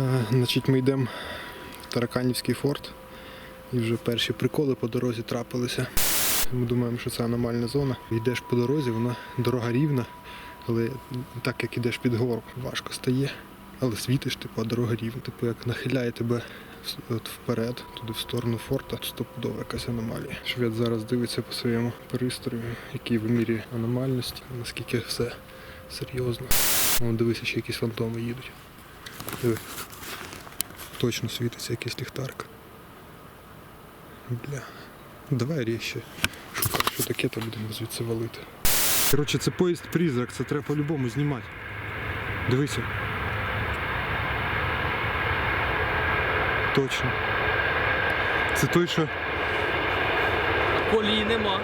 Е, Значить, ми йдемо в Тараканівський форт. І вже перші приколи по дорозі трапилися. Ми думаємо, що це аномальна зона. Йдеш по дорозі, вона дорога рівна, але так як йдеш під гору, важко стає. Але світиш, типу, а дорога рівна. Типу, як нахиляє тебе от вперед, туди в сторону форта, стопудова якась аномалія. Швед зараз дивиться по своєму пристрою, який вимірює аномальність, наскільки все серйозно. Дивися, ще якісь фантоми їдуть. Диви. Точно світиться якийсь ліхтарик. Бля. Давай ріще. Шукай, що таке, то будемо звідси валити. Коротше, це поїзд призрак, це треба по-любому знімати. Дивися. Точно. Це той, що. Колії нема.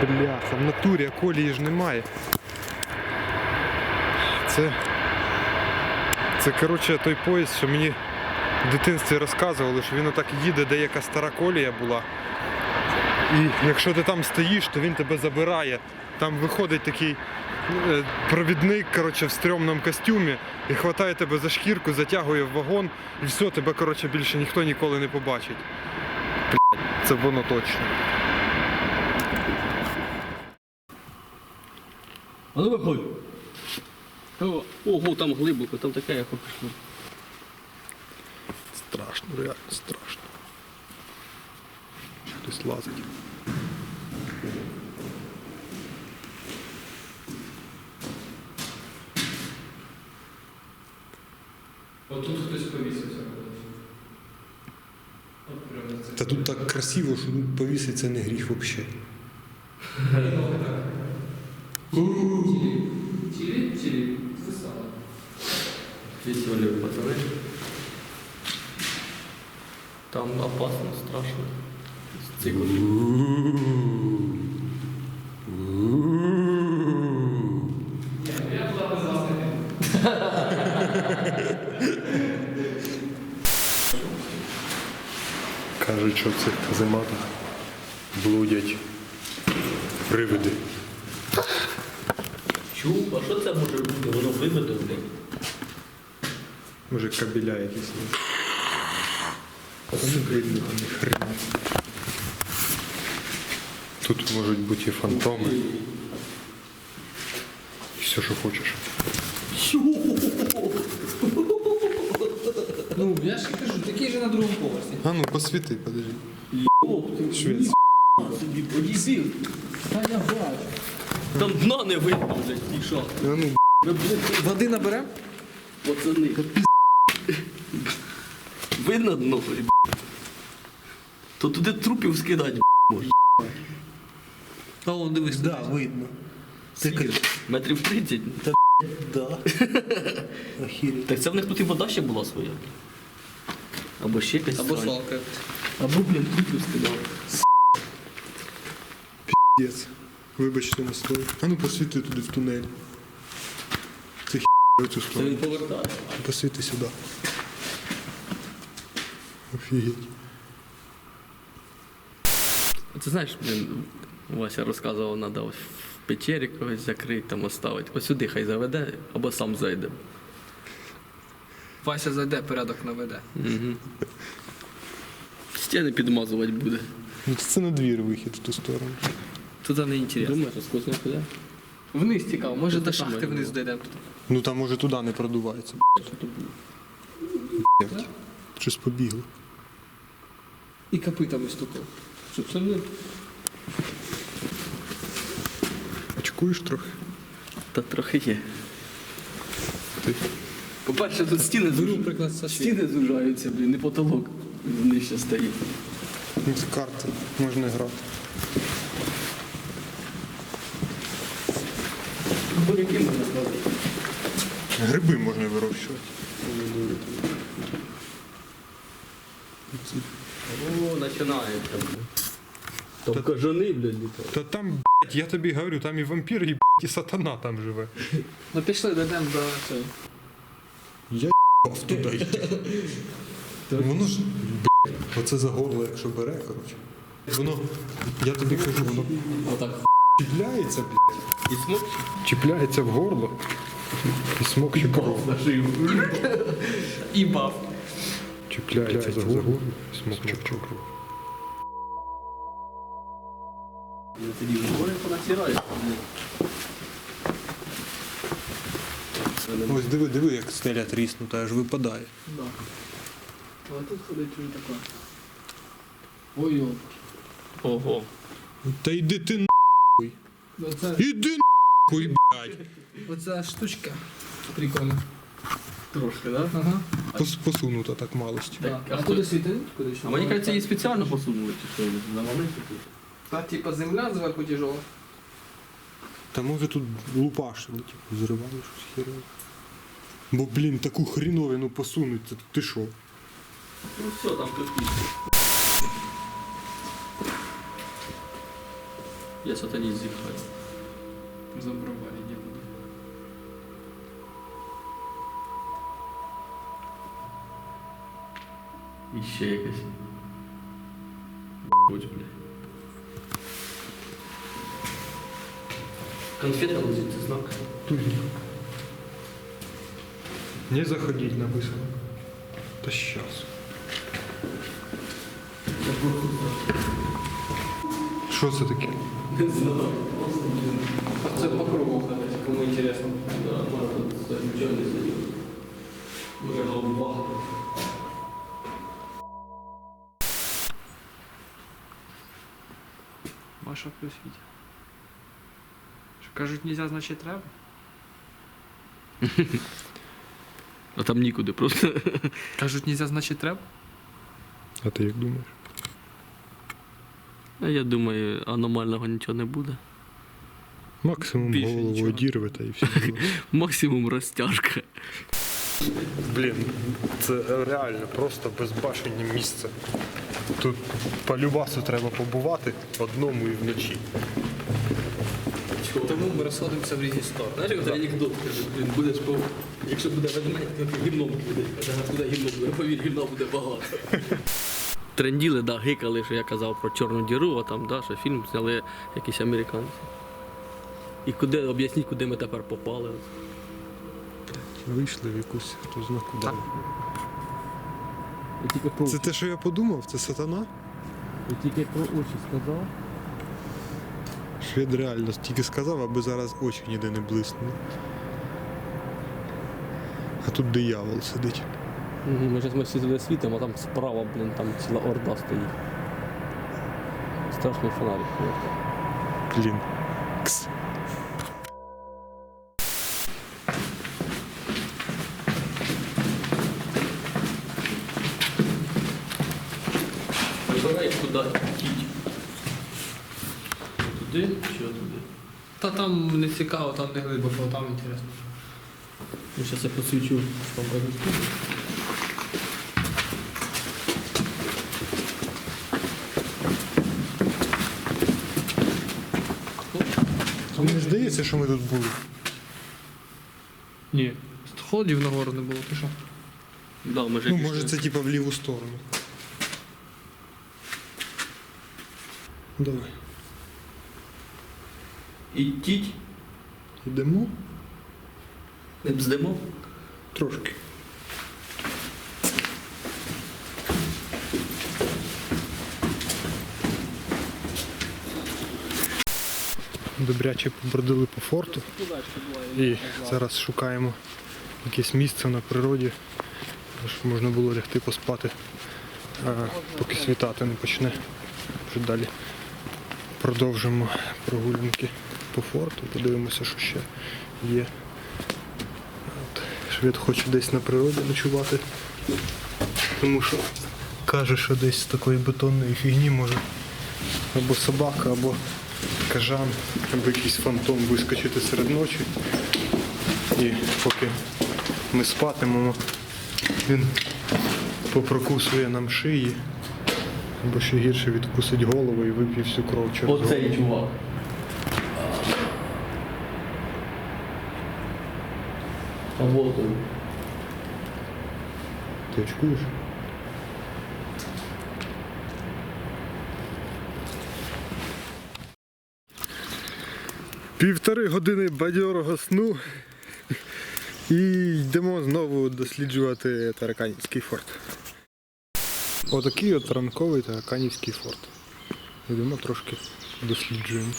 Бляха, в натурі, а колії ж немає. Це. Це, коротше, той поїзд, що мені в дитинстві розказували, що він отак їде, де яка стара колія була. І якщо ти там стоїш, то він тебе забирає. Там виходить такий е, провідник коротше, в стрьомному костюмі і хватає тебе за шкірку, затягує в вагон, і все, тебе коротше, більше ніхто ніколи не побачить. Блядь, це воно точно. А ну виходь. О, Ого, там глибоко, там таке як пішло. Страшно, реально страшно. Хтось лазить. Отут хтось повісився. Та тут так красиво, що повіситься не гріх взагалі. Здесь валю пацаны. Там опасно, страшно. Власників. Кажуть, що в цих казематах блудять привиди. Чув, а що це може бути? Воно вибито, блядь. Може кабеля якісь. Тут можуть бути і фантоми. І все, що хочеш. Ну, я ж кажу, такий же на другому поверсі. А ну посвіти, подожди. Оп, ти Швець. собі подібів. Та я бачу. Там дна не видно, блядь, і що? А ну, блядь, Води наберемо? пацани. Видно дно. То туди трупів скидати, можна. А он дивись. Да, видно. Скільки? Метрів 30? Да. Так це в них тут і вода ще була своя. Або ще якась Або срань. свалка. Або, блін, трупів скидав. Піздець. Вибачте на слово. А ну посвіти туди в тунель. Цю він повертає. Посвіти сюди. Офігеть. Ти знаєш, блін, Вася розказував, треба в печері когось закрити, там оставити. Ось сюди хай заведе, або сам зайде. Вася зайде, порядок наведе. Угу. Стіни підмазувати буде. Ну це на двір вихід в ту сторону. Туди не інтересно. Думаєш, сквозь піде? Вниз цікаво, може до шахти вниз дійдемо. Ну там може туди не продувається. Блядь. Щось побігло. І копитами стукав. Що це не? Очкуєш трохи? Та трохи є. Ти. По-перше, тут стіни Беру зуж- приклад со Стіни зужаються, блін, не потолок нижче стоїть. Ну це карти, можна грати. Буряки можна складати. Гриби можна вирощувати. О, починається. Там кажани, блядь, літають. Та там, блядь, я тобі говорю, там і вампір, і, блядь, і сатана там живе. Ну пішли, дійдемо до цього. Я їбав туди йти. Воно ж, блядь, оце за горло, якщо бере, коротше. Воно, я тобі кажу, воно Отак. Чіпляється, блядь. І смок Чіпляється в горло і смокче кров. на шию. І баф. Чіпляється за горло, смокче кров. Тоді вони понасирають. Ось диви, диви, як стеля тріснута, аж випадає. Да. Але тут ходить не таке. Ой. Ого. Та йди ти Оце, Іди нахуй, блядь. оця штучка. Прикольно. Трошки, да? Ага. Пос- Посунута так малості. Да. а А хто- куди світить? Куди ще? А мені кажеться, її спеціально посунули, чи що, на маленьку тут. Та типа земля зверху тяжела. Та може тут лупашили, типу, зривали щось херове. Бо, блін, таку хріновину посунуть, це ти що? Ну все, там кирпич. Я сатаніст зіхаю. Забрали, де буду. І ще якась. Будь, бля. Конфета лежить, це знак. Не заходіть написано. Та щас. Що це таке? Не знаю. А це по кругу ходить, кому інтересно. Да, може тут заключений сидів. Може голуба. Маша плюс Вітя. Що кажуть, нельзя, значить треба? А там нікуди, просто. Кажуть, нельзя, значить треба? А ти як думаєш? А я думаю, аномального нічого не буде. Максимум Більше голову нічого. одірве та і все. Максимум розтяжка. Блін, це реально просто безбашенне місце. Тут по любасу треба побувати одному і вночі. Тому ми розходимося в різні сторони. Знаєш, як той анекдот, каже, блін, будеш по... Якщо буде ведмедь, то гімном буде. Каже, а куди гімно буде? Повір, гімна буде багато. Тренділи, да, гикали, що я казав про чорну діру, а там, да, що фільм зняли якісь американці. І куди, об'ясніть, куди ми тепер попали. Вийшли в якусь, хто зна куди. Я тільки про, Це те, що я подумав, це сатана. я тільки про очі сказав. Швед реально тільки сказав, аби зараз очі ніде не блиснули. А тут диявол сидить. Ми зараз ми всі туди світимо, а там справа, блін, там ціла орда стоїть. Страшний фонарик. Блін. Кс. Вибирай, куди тіть. Туди чи туди? Та там не цікаво, там не глибоко, там інтересно. Ну, зараз я посвічу, що там кажуть. Мені здається, що ми тут були. Ні. Сходів нагору не було, ти що? Да, ми ж Ну, може, це типа в ліву сторону. Давай. І тіть, Йдемо не бздимо. трошки. Добряче побродили по форту і зараз шукаємо якесь місце на природі, щоб можна було лягти поспати, поки світати не почне. Вже далі продовжимо прогулянки по форту, подивимося, що ще є. От, Швед хоче десь на природі ночувати, тому що каже, що десь з такої бетонної фігні може або собака, або кажан, або якийсь фантом вискочити серед ночі. І поки ми спатимемо, він попрокусує нам шиї, або ще гірше відкусить голову і вип'є всю кров через голову. Оцей чувак. А вот он. Ти очкуєш? Півтори години бадьорого сну і йдемо знову досліджувати Тараканівський форт. Отакий от ранковий тараканівський форт. Йдемо трошки досліджуємо.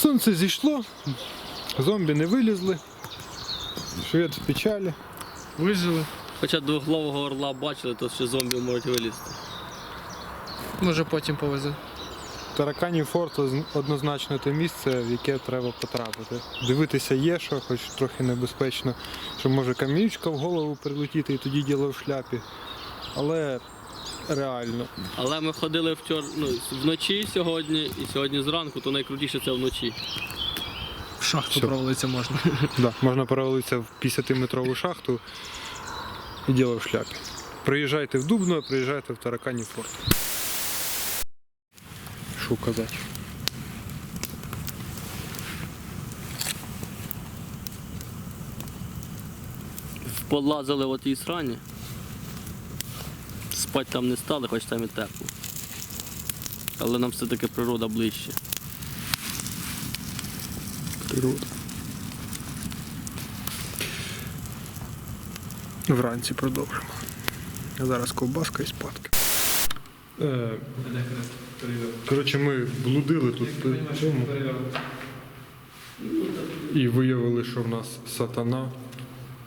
Сонце зійшло, зомбі не вилізли. Швед в печалі. Вижили. Хоча двоглавого орла бачили, то ще зомбі можуть вилізти. Може потім повезе. Тараканів форт однозначно те місце, в яке треба потрапити. Дивитися є, що хоч трохи небезпечно, що може камінючка в голову прилетіти і тоді діло в шляпі. Але реально. Але ми ходили вчора ну, вночі сьогодні і сьогодні зранку, то найкрутіше це вночі. В шахту Всьо. провалитися можна. Да, можна перевалитися в 50-метрову шахту і діло в шляпі. Приїжджайте в Дубно, приїжджайте в Тараканів форт. Що казати? Полазили в отій срані. Спать там не стали, хоч там і тепло. Але нам все-таки природа ближче. Природа. Вранці продовжимо. А зараз ковбаска і спадки. Е, коротше, ми блудили тут по цьому і виявили, що в нас сатана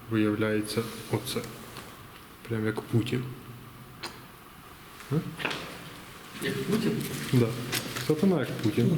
виявляється оце. Прям як Путін. Як Путін? Да. Сатана як Путін.